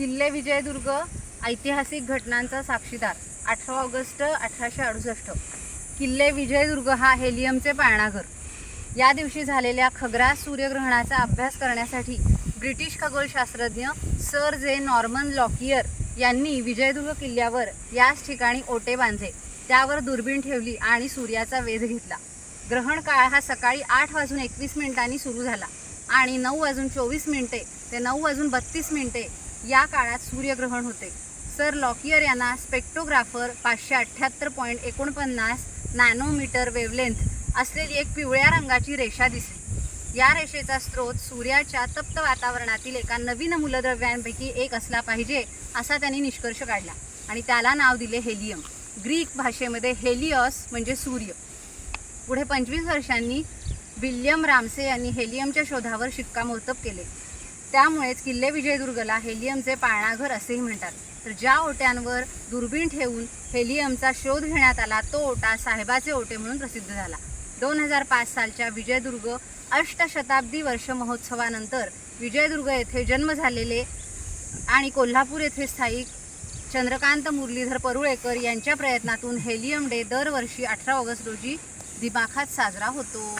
किल्ले विजयदुर्ग ऐतिहासिक घटनांचा साक्षीदार. अठरा ऑगस्ट अठराशे अडुसष्ट. किल्ले विजयदुर्ग हा हेलियमचे पाळणाघर. या दिवशी झालेल्या खग्रास सूर्यग्रहणाचा अभ्यास करण्यासाठी ब्रिटिश खगोलशास्त्रज्ञ सर जे नॉर्मन लॉकियर यांनी विजयदुर्ग किल्ल्यावर याच ठिकाणी ओटे बांधले. त्यावर दुर्बीण ठेवली आणि सूर्याचा वेध घेतला. ग्रहण काळ हा सकाळी आठ वाजून एकवीस मिनिटांनी सुरू झाला आणि नऊ वाजून चोवीस मिनिटे ते नऊ वाजून बत्तीस मिनिटे या काळात सूर्यग्रहण होते. सर लॉकियर यांना स्पेक्टोग्राफर पाचशे अठ्ठ्याहत्तर पॉईंट एकोणपन्नास नॅनोमीटर वेवलेंथ असलेली एक पिवळ्या रंगाची रेषा दिसली. या रेषेचा स्रोत सूर्याच्या तप्त वातावरणातील एका नवीन मूलद्रव्यांपैकी एक असला पाहिजे असा त्यांनी निष्कर्ष काढला आणि त्याला नाव दिले हेलियम ग्रीक भाषेमध्ये हेलियॉस म्हणजे सूर्य. पुढे पंचवीस वर्षांनी विल्यम रामसे यांनी हेलियमच्या शोधावर शिक्कामोर्तब केले. त्यामुळेच किल्ले विजयदुर्गला हेलियमचे पाळणाघर असेही म्हणतात. तर ज्या ओट्यांवर दुर्बीण ठेवून हेलियमचा शोध घेण्यात आला तो ओटा साहेबाचे ओटे म्हणून प्रसिद्ध झाला. दोन हजार पाच सालच्या विजयदुर्ग अष्टशताब्दी वर्ष महोत्सवानंतर विजयदुर्ग येथे जन्म झालेले आणि कोल्हापूर येथे स्थायिक चंद्रकांत मुरलीधर परुळेकर यांच्या प्रयत्नातून हेलियम डे दरवर्षी अठरा ऑगस्ट रोजी दिमाखात साजरा होतो.